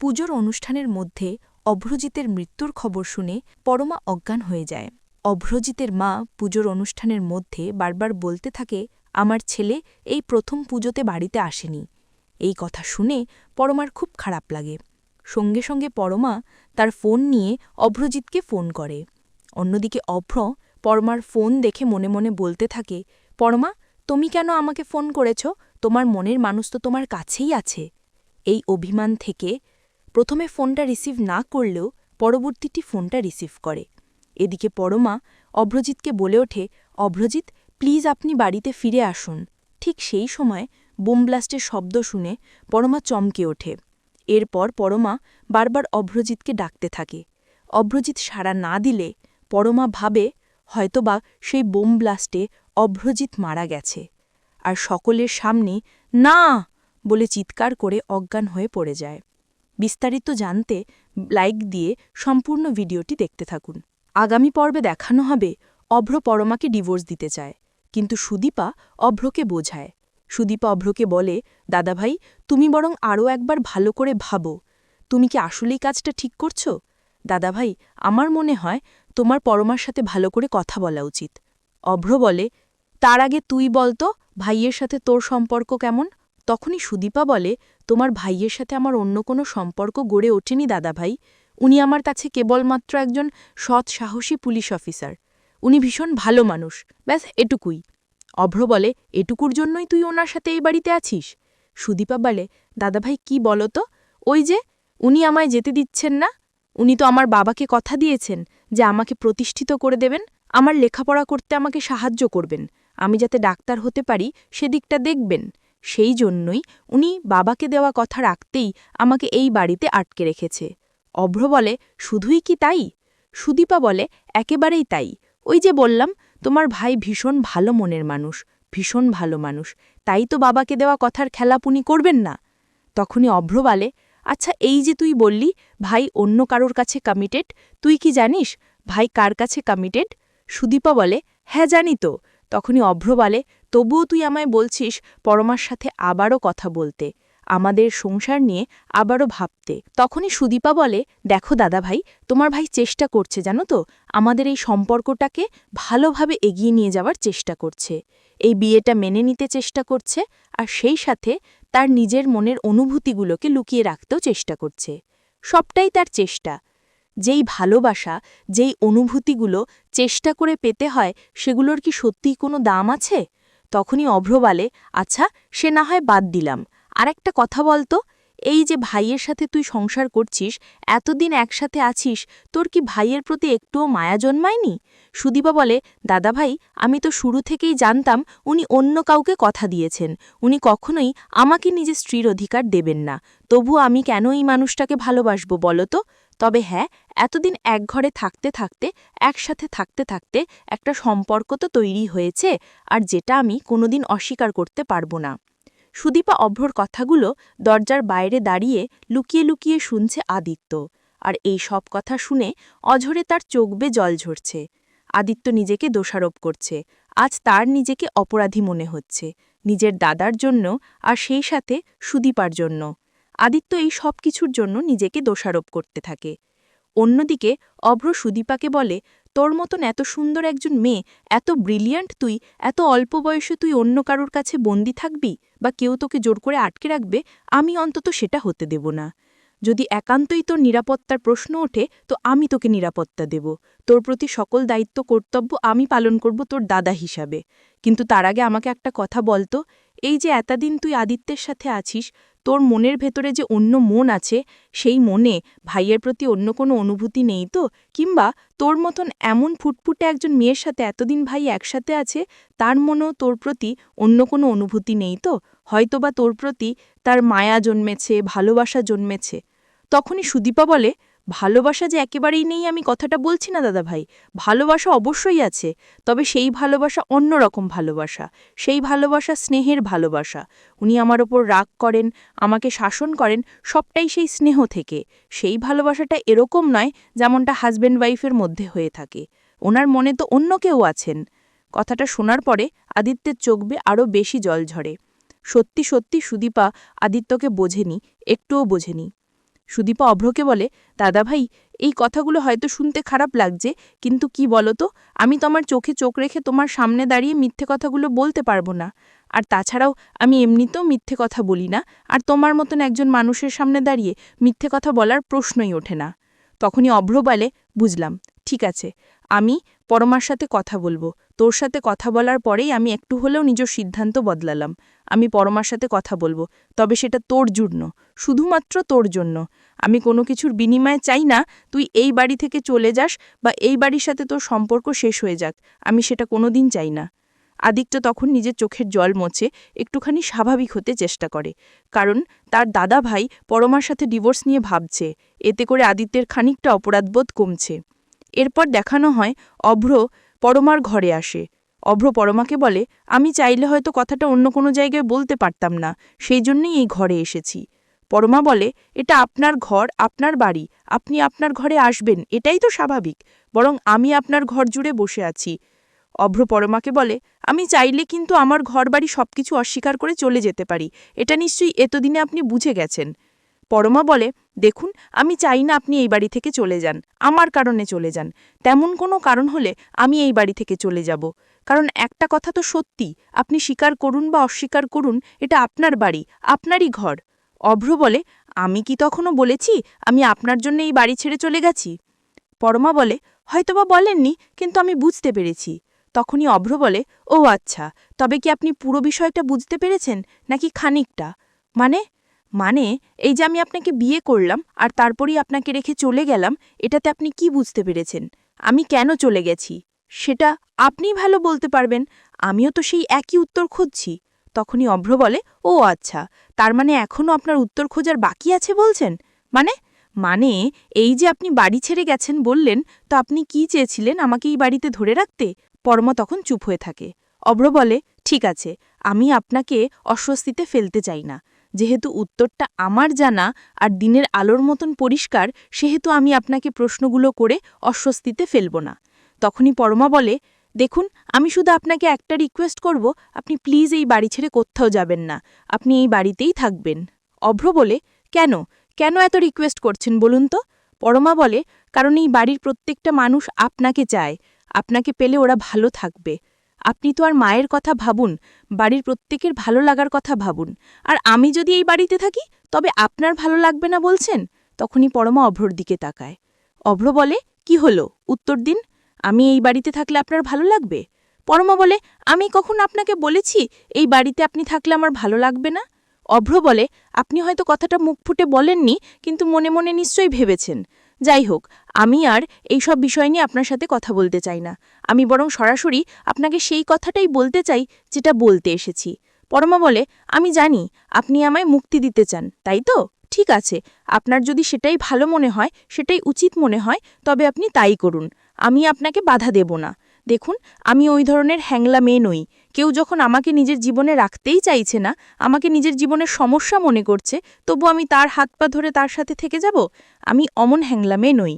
পুজোর অনুষ্ঠানের মধ্যে অভ্রজিতের মৃত্যুর খবর শুনে পরমা অজ্ঞান হয়ে যায়। অভ্রজিতের মা পুজোর অনুষ্ঠানের মধ্যে বারবার বলতে থাকে, আমার ছেলে এই প্রথম পুজোতে বাড়িতে আসেনি। এই কথা শুনে পরমার খুব খারাপ লাগে। সঙ্গে সঙ্গে পরমা তার ফোন নিয়ে অভ্রজিৎকে ফোন করে। অন্যদিকে অভ্র পরমার ফোন দেখে মনে মনে বলতে থাকে, পরমা, তুমি কেন আমাকে ফোন করেছ? তোমার মনের মানুষ তো তোমার কাছেই আছে। এই অভিমান থেকে প্রথমে ফোনটা রিসিভ না করলেও পরবর্তীটি ফোনটা রিসিভ করে। এদিকে পরমা অভ্রজিৎকে বলে ওঠে, অভ্রজিৎ, প্লিজ আপনি বাড়িতে ফিরে আসুন। ঠিক সেই সময় বোমব্লাস্টের শব্দ শুনে পরমা চমকে ওঠে। এরপর পরমা বারবার অভ্রজিৎকে ডাকতে থাকে। অভ্রজিৎ সাড়া না দিলে পরমা ভাবে, হয়তোবা সেই বোম ব্লাস্টে অভ্রজিৎ মারা গেছে। আর সকলের সামনে, না! বলে চিৎকার করে অজ্ঞান হয়ে পড়ে যায়। বিস্তারিত জানতে লাইক দিয়ে সম্পূর্ণ ভিডিওটি দেখতে থাকুন। আগামী পর্বে দেখানো হবে অভ্র পরমাকে ডিভোর্স দিতে চায়, কিন্তু সুদীপা অভ্রকে বোঝায়। সুদীপা অভ্রকে বলে, দাদাভাই, তুমি বরং আরও একবার ভালো করে ভাবো। তুমি কি আসলেই কাজটা ঠিক করছ? দাদাভাই, আমার মনে হয় তোমার পরমার সাথে ভালো করে কথা বলা উচিত। অভ্র বলে, তার আগে তুই বলতো ভাইয়ের সাথে তোর সম্পর্ক কেমন? তখনই সুদীপা বলে তোমার ভাইয়ের সাথে আমার অন্য কোনো সম্পর্ক গড়ে ওঠেনি দাদাভাই। উনি আমার কাছে কেবলমাত্র একজন সৎ সাহসী পুলিশ অফিসার। উনি ভীষণ ভালো মানুষ। ব্যাস, এটুকুই। অভ্র বলে, এটুকুর জন্যই তুই ওনার সাথে এই বাড়িতে আছিস? সুদীপা বলে, দাদাভাই, কি বলো তো? ওই যে, উনি আমায় যেতে দিচ্ছেন না? উনি তো আমার বাবাকে কথা দিয়েছেন যে আমাকে প্রতিষ্ঠিত করে দেবেন, আমার লেখাপড়া করতে আমাকে সাহায্য করবেন। আমি যাতে ডাক্তার হতে পারি, সেদিকটা দেখবেন। সেই জন্যই উনি বাবাকে দেওয়া কথা রাখতেই আমাকে এই বাড়িতে আটকে রেখেছে। অভ্র বলে, শুধুই কি তাই? সুদীপা বলে, একেবারেই তাই। ওই যে বললাম, তোমার ভাই ভীষণ ভালো মনের মানুষ, ভীষণ ভালো মানুষ। তাই তো বাবাকে দেওয়া কথার খেলাপুনি করবেন না? তখনই অভ্র বলে আচ্ছা এই যে তুই বললি, ভাই অন্য কারোর কাছে কমিটেড তুই কি জানিস? ভাই কার কাছে কমিটেড সুদীপা বলে হ্যাঁ জানি তো। তখনই অভ্র বলে, তবুও তুই আমায় বলছিস পরমার সাথে আবারও কথা বলতে, আমাদের সংসার নিয়ে আবারও ভাবতে। তখনই সুদীপা বলে, দেখো দাদাভাই, তোমার ভাই চেষ্টা করছে, জানো তো? আমাদের এই সম্পর্কটাকে ভালোভাবে এগিয়ে নিয়ে যাওয়ার চেষ্টা করছে। এই বিয়েটা মেনে নিতে চেষ্টা করছে, আর সেই সাথে তার নিজের মনের অনুভূতিগুলোকে লুকিয়ে রাখতেও চেষ্টা করছে। সবটাই তার চেষ্টা। যেই ভালোবাসা, যেই অনুভূতিগুলো চেষ্টা করে পেতে হয়, সেগুলোর কি সত্যিই কোনো দাম আছে? তখনই অভ্র বলে আচ্ছা সে না হয় বাদ দিলাম। আর একটা কথা বলতো এই যে ভাইয়ের সাথে তুই সংসার করছিস, এতদিন একসাথে আছিস, তোর কি ভাইয়ের প্রতি একটুও মায়া জন্মায়নি? সুদীপা বলে, দাদা ভাই, আমি তো শুরু থেকেই জানতাম উনি অন্য কাউকে কথা দিয়েছেন। উনি কখনোই আমাকে নিজের স্ত্রীর অধিকার দেবেন না। তবু আমি কেন এই মানুষটাকে ভালোবাসব বলো তো? তবে হ্যাঁ এতদিন এক ঘরে থাকতে থাকতে, একসাথে থাকতে থাকতে একটা সম্পর্ক তো তৈরি হয়েছে আর যেটা আমি কোনোদিন অস্বীকার করতে পারব না। সুদীপা অভ্রর কথাগুলো দরজার বাইরে দাঁড়িয়ে লুকিয়ে লুকিয়ে শুনছে আদিত্য আর এই সব কথা শুনে অঝরে তার চোখ বে জল ঝরছে। আদিত্য নিজেকে দোষারোপ করছে। আজ তার নিজেকে অপরাধী মনে হচ্ছে। নিজের দাদার জন্য আর সেই সাথে সুদীপার জন্য। আদিত্য এই সব কিছুর জন্য নিজেকে দোষারোপ করতে থাকে। অন্যদিকে অভ্র সুদীপাকে বলে, তোর মতন এত সুন্দর একজন মেয়ে, এত ব্রিলিয়ান্ট তুই, এত অল্প বয়সে তুই অন্য কারোর কাছে বন্দি থাকবি বা কেউ তোকে জোর করে আটকে রাখবে, আমি অন্তত সেটা হতে দেব না। যদি একান্তই তোর নিরাপত্তার প্রশ্ন ওঠে, তো আমি তোকে নিরাপত্তা দেব। তোর প্রতি সকল দায়িত্ব, কর্তব্য আমি পালন করব তোর দাদা হিসাবে। কিন্তু তার আগে আমাকে একটা কথা বলতো এই যে এতদিন তুই আদিত্যের সাথে আছিস তোর মনের ভেতরে যে অন্য মন আছে, সেই মনে ভাইয়ের প্রতি অন্য কোনো অনুভূতি নেই তো? কিংবা তোর মতন এমন ফুটফুটে একজন মেয়ের সাথে এতদিন ভাই একসাথে আছে, তার মনেও তোর প্রতি অন্য কোনো অনুভূতি নেই তো? হয়তোবা তোর প্রতি তার মায়া জন্মেছে, ভালোবাসা জন্মেছে। তখনই সুদীপা বলে ভালোবাসা যে একেবারেই নেই আমি কথাটা বলছি না, দাদা ভাই। ভালোবাসা অবশ্যই আছে, তবে সেই ভালোবাসা অন্য রকম ভালোবাসা, সেই ভালোবাসা স্নেহের ভালোবাসা। উনি আমার ওপর রাগ করেন, আমাকে শাসন করেন, সবটাই সেই স্নেহ থেকে। সেই ভালোবাসাটা এরকম নয় যেমনটা হাজব্যান্ড ওয়াইফের মধ্যে হয়ে থাকে। ওনার মনে তো অন্য কেউ আছেন। কথাটা শোনার পরে আদিত্যের চোখ বে আরও বেশি জল ঝরে। সত্যি সত্যি সুদীপা আদিত্যকে বোঝেনি, একটুও বোঝেনি। সুদীপা অভ্রকে বলে, দাদা ভাই, এই কথাগুলো হয়তো শুনতে খারাপ লাগছে, কিন্তু কি বলো তো আমি তোমার চোখে চোখ রেখে তোমার সামনে দাঁড়িয়ে মিথ্যে কথাগুলো বলতে পারব না। আর তাছাড়াও আমি এমনিতেও মিথ্যে কথা বলি না, আর তোমার মতন একজন মানুষের সামনে দাঁড়িয়ে মিথ্যে কথা বলার প্রশ্নই ওঠে না। তখনই অভ্র বলে, বুঝলাম, ঠিক আছে, আমি পরমার সাথে কথা বলব। তোর সাথে কথা বলার পরেই আমি একটু হলেও নিজের সিদ্ধান্ত বদলালাম। আমি পরমার সাথে কথা বলব, তবে সেটা তোর জন্য, শুধুমাত্র তোর জন্য। আমি কোনো কিছুর বিনিময়ে চাই না, তুই এই বাড়ি থেকে চলে যাস বা এই বাড়ির সাথে তোর সম্পর্ক শেষ হয়ে যাক, আমি সেটা কোনোদিন চাই না। আদিত্য তখন নিজের চোখের জল মোছে, একটুখানি স্বাভাবিক হতে চেষ্টা করে, কারণ তার দাদা ভাই পরমার সাথে ডিভোর্স নিয়ে ভাবছে, এতে করে আদিত্যের খানিকটা অপরাধবোধ কমছে। এরপর দেখানো হয় অভ্র পরমার ঘরে আসে। অভ্র পরমাকে বলে, আমি চাইলে হয়তো কথাটা অন্য কোনো জায়গায় বলতে পারতাম না, সেই জন্যই এই ঘরে এসেছি। পরমা বলে, এটা আপনার ঘর, আপনার বাড়ি, আপনি আপনার ঘরে আসবেন, এটাই তো স্বাভাবিক, বরং আমি আপনার ঘর জুড়ে বসে আছি। অভ্র পরমাকে বলে, আমি চাইলে কিন্তু আমার ঘর ঘরবাড়ি সবকিছু অস্বীকার করে চলে যেতে পারি, এটা নিশ্চয়ই এতদিনে আপনি বুঝে গেছেন। পরমা বলে, দেখুন, আমি চাই না আপনি এই বাড়ি থেকে চলে যান। আমার কারণে চলে যান। তেমন কোনো কারণ হলে আমি এই বাড়ি থেকে চলে যাব। কারণ একটা কথা তো সত্যি, আপনি স্বীকার করুন বা অস্বীকার করুন, এটা আপনার বাড়ি, আপনারই ঘর। অভ্র বলে, আমি কি তখনও বলেছি, আমি আপনার জন্য এই বাড়ি ছেড়ে চলে গেছি? পরমা বলে, হয়তোবা বলেননি, কিন্তু আমি বুঝতে পেরেছি। তখনই অভ্র বলে, ও আচ্ছা তবে কি আপনি পুরো বিষয়টা বুঝতে পেরেছেন, নাকি খানিকটা? মানে মানে এই যে আমি আপনাকে বিয়ে করলাম আর তারপরই আপনাকে রেখে চলে গেলাম, এটাতে আপনি কি বুঝতে পেরেছেন? আমি কেন চলে গেছি? সেটা আপনি ভালো বলতে পারবেন। আমিও তো সেই একই উত্তর খুঁজছি। তখনই অভ্র বলে, ও আচ্ছা তার মানে এখনও আপনার উত্তর খোঁজার বাকি আছে বলছেন? মানে মানে এই যে আপনি বাড়ি ছেড়ে গেছেন বললেন, তো আপনি কি চেয়েছিলেন আমাকে এই বাড়িতে ধরে রাখতে? পরমা তখন চুপ হয়ে থাকে। অভ্র বলে, ঠিক আছে, আমি আপনাকে অস্বস্তিতে ফেলতে চাই না। যেহেতু উত্তরটা আমার জানা আর দিনের আলোর মতন পরিষ্কার, সেহেতু আমি আপনাকে প্রশ্নগুলো করে অস্বস্তিতে ফেলব না। তখনই পরমা বলে, দেখুন, আমি শুধু আপনাকে একটা রিকোয়েস্ট করব, আপনি প্লিজ এই বাড়ি ছেড়ে কোথাও যাবেন না, আপনি এই বাড়িতেই থাকবেন। অভ্র বলে, কেন? কেন এত রিকোয়েস্ট করছেন বলুন তো? পরমা বলে, কারণ এই বাড়ির প্রত্যেকটা মানুষ আপনাকে চায়, আপনাকে পেলে ওরা ভালো থাকবে। আপনি তো আর মায়ের কথা ভাবুন, বাড়ির প্রত্যেকের ভালো লাগার কথা ভাবুন। আর আমি যদি এই বাড়িতে থাকি, তবে আপনার ভালো লাগবে না বলছেন? তখনই পরমা অভ্রর দিকে তাকায়। অভ্র বলে, কি হলো? উত্তর দিন। আমি এই বাড়িতে থাকলে আপনার ভালো লাগবে? পরমা বলে, আমি কখন আপনাকে বলেছি, এই বাড়িতে আপনি থাকলে আমার ভালো লাগবে না? অভ্র বলে, আপনি হয়তো কথাটা মুখ ফুটে বলেননি, কিন্তু মনে মনে নিশ্চয়ই ভেবেছেন। যাই হোক আমি আর এই সব বিষয় নিয়ে আপনার সাথে কথা বলতে চাই না। আমি বরং সরাসরি আপনাকে সেই কথাটাই বলতে চাই, যেটা বলতে এসেছি। পরমা বলে, আমি জানি আপনি আমায় মুক্তি দিতে চান, তাই তো? ঠিক আছে, আপনার যদি সেটাই ভালো মনে হয়, সেটাই উচিত মনে হয়, তবে আপনি তাই করুন। আমি আপনাকে বাধা দেব না। দেখুন, আমি ওই ধরনের হ্যাংলা মেয়ে নই। কেউ যখন আমাকে নিজের জীবনে রাখতেই চাইছে না, আমাকে নিজের জীবনের সমস্যা মনে করছে, তবু আমি তার হাত পা ধরে তার সাথে থেকে যাব? আমি অমন হ্যাংলা মেয়ে নই।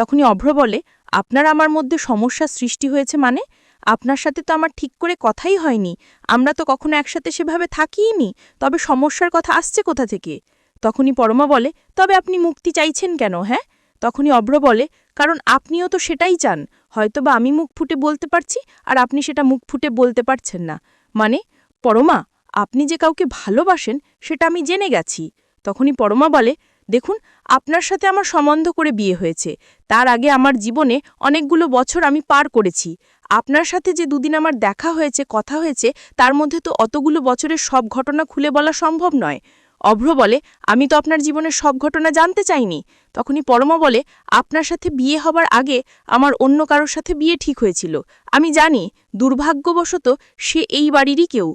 তখনই অভ্র বলে, আপনার আমার মধ্যে সমস্যা সৃষ্টি হয়েছে মানে? আপনার সাথে তো আমার ঠিক করে কথাই হয়নি। আমরা তো কখনো একসাথে সেভাবে থাকিই নি তবে সমস্যার কথা আসছে কোথা থেকে? তখনই পরমা বলে, তবে আপনি মুক্তি চাইছেন কেন হ্যাঁ? তখনই অভ্র বলে, কারণ আপনিও তো সেটাই চান। হয়তোবা আমি মুখ ফুটে বলতে পারছি, আর আপনি সেটা মুখ ফুটে বলতে পারছেন না। মানে পরমা, আপনি যে কাউকে ভালোবাসেন, সেটা আমি জেনে গেছি। তখনই পরমা বলে দেখুন, আপনার সাথে আমার সম্বন্ধ করে বিয়ে হয়েছে। তার আগে আমার জীবনে অনেকগুলো বছর আমি পার করেছি। আপনার সাথে যে দুদিন আমার দেখা হয়েছে, কথা হয়েছে, তার মধ্যে তো অতগুলো বছরের সব ঘটনা খুলে বলা সম্ভব নয়। অভ্র বলে, আমি তো আপনার জীবনের সব ঘটনা জানতে চাইনি। তখনই পরমা বলে, আপনার সাথে বিয়ে হবার আগে আমার অন্য কারোর সাথে বিয়ে ঠিক হয়েছিল। আমি জানি, দুর্ভাগ্যবশত সে এই বাড়িরই কেউ।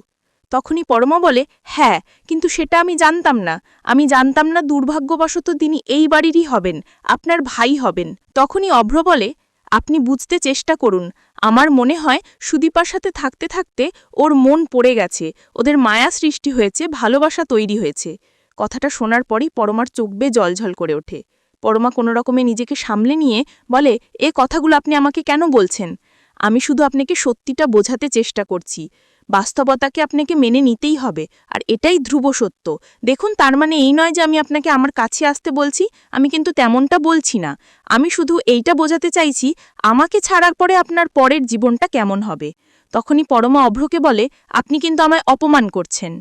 তখনই পরমা বলে হ্যাঁ কিন্তু সেটা আমি জানতাম না। আমি জানতাম না দুর্ভাগ্যবশত তিনি এই বাড়িরই হবেন, আপনার ভাই হবেন। তখনই অভ্র বলে, আপনি বুঝতে চেষ্টা করুন। আমার মনে হয় সুদীপার সাথে থাকতে থাকতে ওর মন পড়ে গেছে, ওদের মায়া সৃষ্টি হয়েছে, ভালোবাসা তৈরি হয়েছে। কথাটা শোনার পরই পরমার চোখ বেয়ে জলঝল করে ওঠে। পরমা কোনো রকমে নিজেকে সামলে নিয়ে বলে, এ কথাগুলো আপনি আমাকে কেন বলছেন? আমি শুধু আপনাকে সত্যিটা বোঝাতে চেষ্টা করছি। বাস্তবতাকে আপনাকে মেনে নিতেই হবে। আর এটাই ধ্রুব সত্য। দেখুন, তার মানে এই নয় যে আমি আপনাকে আমার কাছে আসতে বলছি, আমি কিন্তু তেমনটা বলছি না। আমি শুধু এইটা বোঝাতে চাইছি, আমাকে ছাড়ার পরে আপনার পরের জীবনটা কেমন হবে? তখনই পরমা অভ্রকে বলে, আপনি কিন্তু আমায় অপমান করছেন।